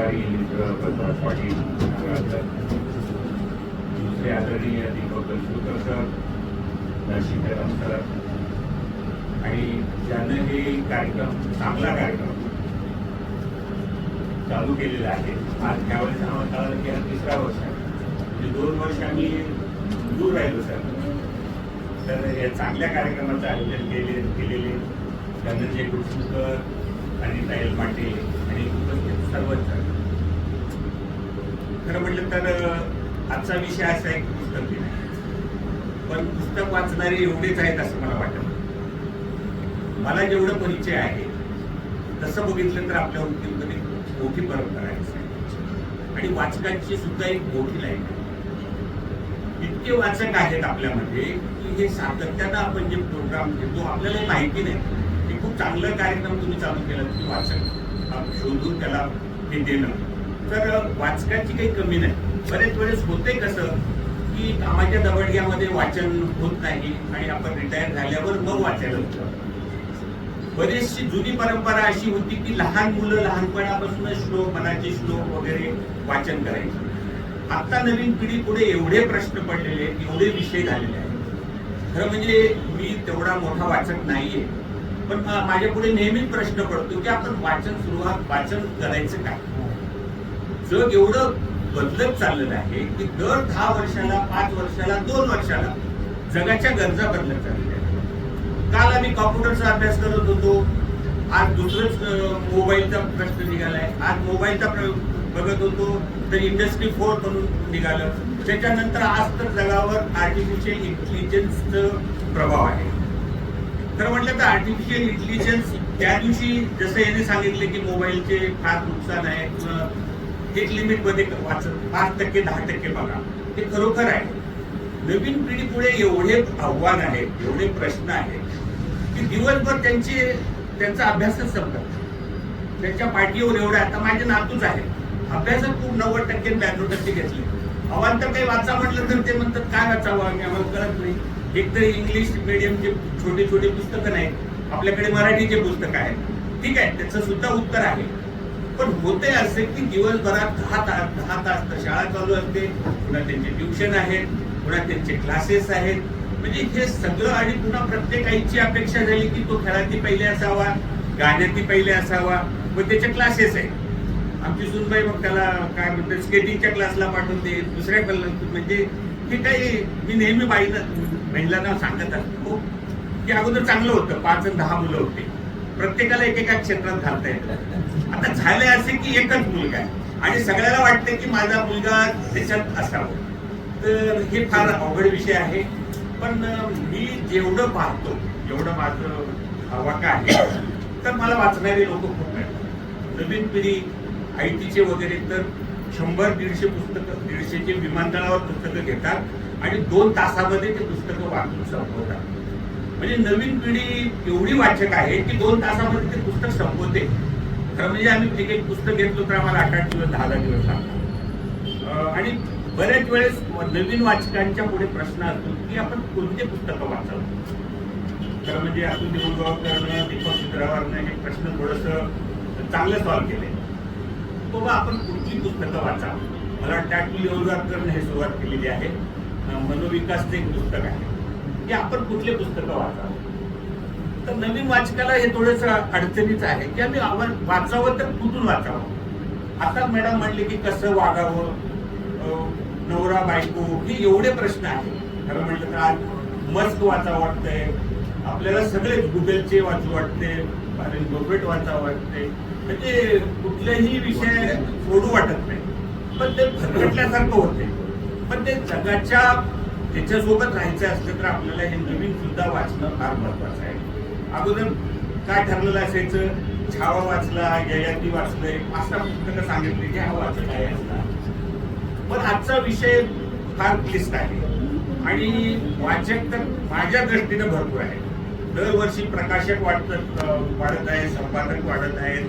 बसवराज पाटील दुसरे आदरणीय Deepak Kalshukar sir Narsinhram sir. आणि ज्यानं हे कार्यक्रम चांगला कार्यक्रम चालू केलेला आहे आज त्यावेळेस आम्हाला कळालं की हा तिसरा वर्ष आहे. म्हणजे दोन वर्ष आम्ही दूर राहिलो सर. तर या चांगल्या कार्यक्रमाचं आयोजन केले केलेले. धनंजय कुडसुकर आणि तायल पाटील आणि उपस्थित सर्वच खरं म्हटलं तर आजचा विषय असा आहे की पुस्तक दिन पण पुस्तक वाचणारे एवढेच आहेत असं मला वाटत. मला जेवढं परिचय आहे तसं बघितलं तर आपल्या वृत्तीमध्ये मोठी परंपरा आहे. आणि वाचकांची सुद्धा एक मोठी लाईन आहे. इतके वाचक आहेत आपल्यामध्ये की हे सातत्यानं आपण जे प्रोग्राम घेतो आपल्याला माहिती नाही. की खूप चांगलं कार्यक्रम तुम्ही चालू केला की वाचक. शोधून त्याला हे देणं. तर वाचकाची काही कमी नाही. बरेच वेळेस होते कसं की कामाच्या दबडग्यामध्ये वाचन होत नाही आणि आपण रिटायर झाल्यावर मग वाचायला होतं. बरीचशी जुनी परंपरा अशी होती की लहान मुलं लहानपणापासून श्लोक मनाचे श्लोक वगैरे वाचन करायचे. आता नवीन पिढी पुढे एवढे प्रश्न पडलेले आहेत एवढे विषय झालेले आहेत. खरं म्हणजे मी तेवढा मोठा वाचक नाहीये पण माझ्या पुढे नेहमीच प्रश्न पडतो की आपण वाचन सुरुवात वाचन करायचं काय? जग एवढं बदलत चाललेलं आहे की दर दहा वर्षाला पाच वर्षाला दोन वर्षाला जगाच्या गरजा बदलत चाललेल्या आहेत. काल आम्ही कॉम्प्युटरचा अभ्यास करत होतो. आज दुसरंच मोबाईलचा प्रश्न निघालाय. आज मोबाईलचा बघत होतो. तर इंडस्ट्री फोर म्हणून निघालं. त्याच्यानंतर आज तर जगावर आर्टिफिशियल इंटेलिजन्सचं प्रभाव आहे. खरं म्हटलं तर आर्टिफिशियल इंटेलिजन्स त्या दिवशी जसं याने सांगितले की मोबाईलचे फार नुकसान आहे किंवा एक लिमिटमध्ये वाचत पाच टक्के दहा टक्के बघा. ते खरोखर आहे. नवीन पिढी पुढे एवढे आव्हान आहे एवढे प्रश्न आहेत की दिवसभर त्यांचे त्यांचा अभ्यासच संपत त्यांच्या पाठीवर एवढे आता माझे नातूच आहे. अभ्यासात खूप नव्वद टक्के ब्याण्णव टक्के घेतले. अवांतर काही वाचा म्हटलं तर ते म्हणतात काय वाचावं आम्ही? आम्हाला कळत नाही. एक तर इंग्लिश मिडियमचे छोटे छोटे पुस्तकं नाहीत. आपल्याकडे मराठीचे पुस्तक आहेत. ठीक आहे त्याचं सुद्धा उत्तर आहे. पण होते असे की दिवसभरात दहा तास दहा तास तर शाळा चालू असते. पुन्हा त्यांचे ट्युशन आहेत पुन्हा त्यांचे क्लासेस आहेत. म्हणजे हे सगळं आणि पुन्हा प्रत्येक आईची अपेक्षा झाली की तो खेळाती पहिले असावा गाण्याती पहिले असावा. व त्याचे क्लासेस आहे आमची सुनबाई मग त्याला काय म्हणते स्केटिंगच्या क्लासला पाठवते दुसऱ्या क्लास म्हणजे हे काही मी नेहमी बाईला महिलांना सांगत असतो हो. की अगोदर चांगलं होतं. पाच आणि दहा मुलं होते. प्रत्येकाला एकेका क्षेत्रात घालता येतं. आता झाले असे की एकच मुलगा आहे. आणि सगळ्याला वाटतं की माझा मुलगा त्याच्यात असावं. तर हे फार अवघड विषय आहे. पण मी जेवढं पाहतो जेवढं माझं वाका आहे तर मला वाचणारे लोक खूप मिळतात. नवीन पिढी आय टीचे वगैरे तर शंभर दीडशे पुस्तकं दीडशेचे विमानतळावर पुस्तकं घेतात आणि दोन तासामध्ये ते पुस्तकं वाचून संपवतात. म्हणजे नवीन पिढी एवढी वाचक आहे की दोन तासामध्ये ते पुस्तक संपवते. खरं म्हणजे आम्ही एक एक पुस्तक घेतलो तर आम्हाला आठ आठ दिवस दहा दहा दिवस लागतात. आणि बऱ्याच वेळेस नवीन वाचकांच्या पुढे प्रश्न असतो की आपण कोणते पुस्तकं वाचावं? खरं म्हणजे अतुल देऊळगावकरनं दीपक चित्रावरनं हे प्रश्न थोडस चांगलं सॉल्व्ह केले. बाबा आपण कुठली पुस्तकं वाचावं? मला वाटतं अतुल देऊळगावकरनं हे सुरुवात केलेली आहे. मनोविकासचं एक पुस्तक आहे. की आपण कुठले पुस्तकं वाचावं तर नवीन वाचकाला हे थोडंसं अडचणीचं आहे की आम्ही आव्हान वाचावं तर कुठून वाचावं? आता मॅडम म्हणले की कसं वागावं? नवरा बायको हे एवढे प्रश्न आहेत. खरं म्हटलं तर आज मस्क वाचावं वाटतंय. आपल्याला सगळे गुगलचे वाचू वाटते प्रोफेट वाचावं वाटते म्हणजे कुठलेही विषय सोडू वाटत नाही. पण ते भरकटल्यासारखं होते पण ते जगाच्या त्याच्यासोबत राहायचं असलं तर आपल्याला हे नवीन सुद्धा वाचणं फार महत्वाचं आहे. अगोदर काय ठरलेलं असायचं? छावा वाचला ययाती वाचलंय असं पुस्तकं सांगितले की हा वाचत आहे असं. पण आजचा विषय फार क्लिष्ट आहे. आणि वाचक तर माझ्या दृष्टीनं भरपूर आहे. दरवर्षी प्रकाशक वाढत वाढत आहे संपादक वाढत आहेत.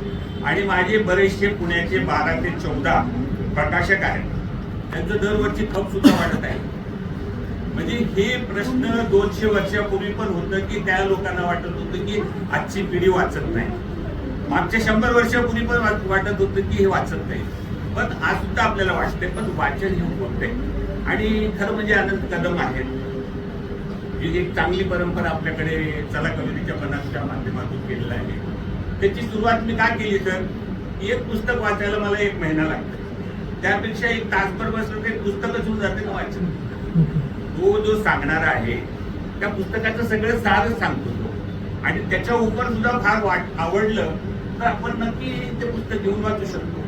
आणि माझे बरेचसे पुण्याचे बारा ते चौदा प्रकाशक आहेत. त्यांचं दरवर्षी खप सुद्धा वाढत आहे. म्हणजे हे प्रश्न दोनशे वर्षापूर्वी पण होतं की त्या लोकांना वाटत होतं की आजची पिढी वाचत नाही. मागच्या शंभर वर्षापूर्वी पण वाटत होतं की हे वाचत नाही. पण आज सुद्धा आपल्याला वाटते पण वाचन हे होते आणि खरं म्हणजे आनंद कदम आहेत. ही एक चांगली परंपरा आपल्याकडे चला कवितेच्या बनाच्या माध्यमातून केलेला आहे. त्याची सुरुवात मी का केली तर एक पुस्तक वाचायला मला एक महिना लागतो. त्यापेक्षा एक तासभर बसलं ते पुस्तकच होऊन जाते ना वाचन? तो जो सांगणारा आहे त्या पुस्तकाचं सगळं सारच सांगतो तो. आणि त्याच्या उपर सुद्धा फार वाट आवडलं तर आपण नक्की ते पुस्तक घेऊन वाचू शकतो.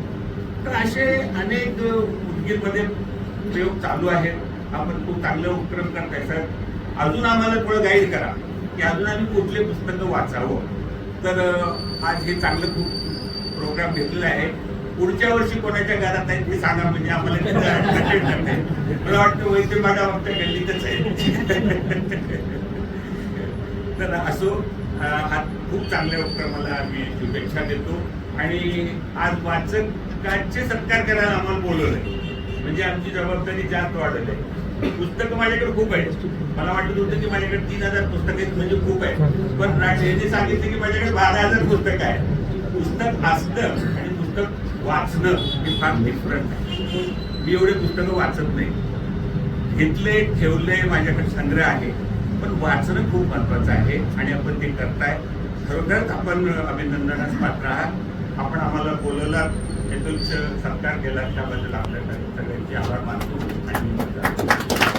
तर असे अनेक उदगीरमध्ये प्रयोग चालू आहेत. आपण खूप चांगलं उपक्रम करताय सर. अजून आम्हाला थोडं गाईड करा की अजून आम्ही कुठले पुस्तकं वाचावं. तर आज हे चांगलं खूप प्रोग्राम घेतलेला आहे. पुढच्या वर्षी कोणाच्या घरात आहेत मी सांगा म्हणजे आम्हाला मला वाटतं वैद्य माझ्या फक्त गल्लीतच आहे तर असो हा खूप चांगल्या उपक्रमाला आम्ही शुभेच्छा देतो. आणि आज वाचकांचे सत्कार करायला आम्हाला बोलवलंय. म्हणजे आमची जबाबदारी जास्त वाढत आहे. पुस्तकं माझ्याकडे खूप आहेत. मला वाटत होतं की माझ्याकडे तीन हजार पुस्तकं आहेत म्हणजे खूप आहे पण राजे सांगितलं की माझ्याकडे बारा हजार पुस्तक आहे पुस्तक असतं. पुस्तक वाचणं हे फार डिफरंट आहे. मी एवढे पुस्तकं वाचत नाही. घेतले ठेवले माझ्याकडे संग्रह आहे. पण वाचणं खूप महत्वाचं आहे आणि आपण ते करताय. खरोखरच आपण अभिनंदनास पात्र आहात. आपण आम्हाला बोलवला हेतूच सत्कार केला त्याबद्दल आपल्याला सगळ्यांचे आभार मानतो आणि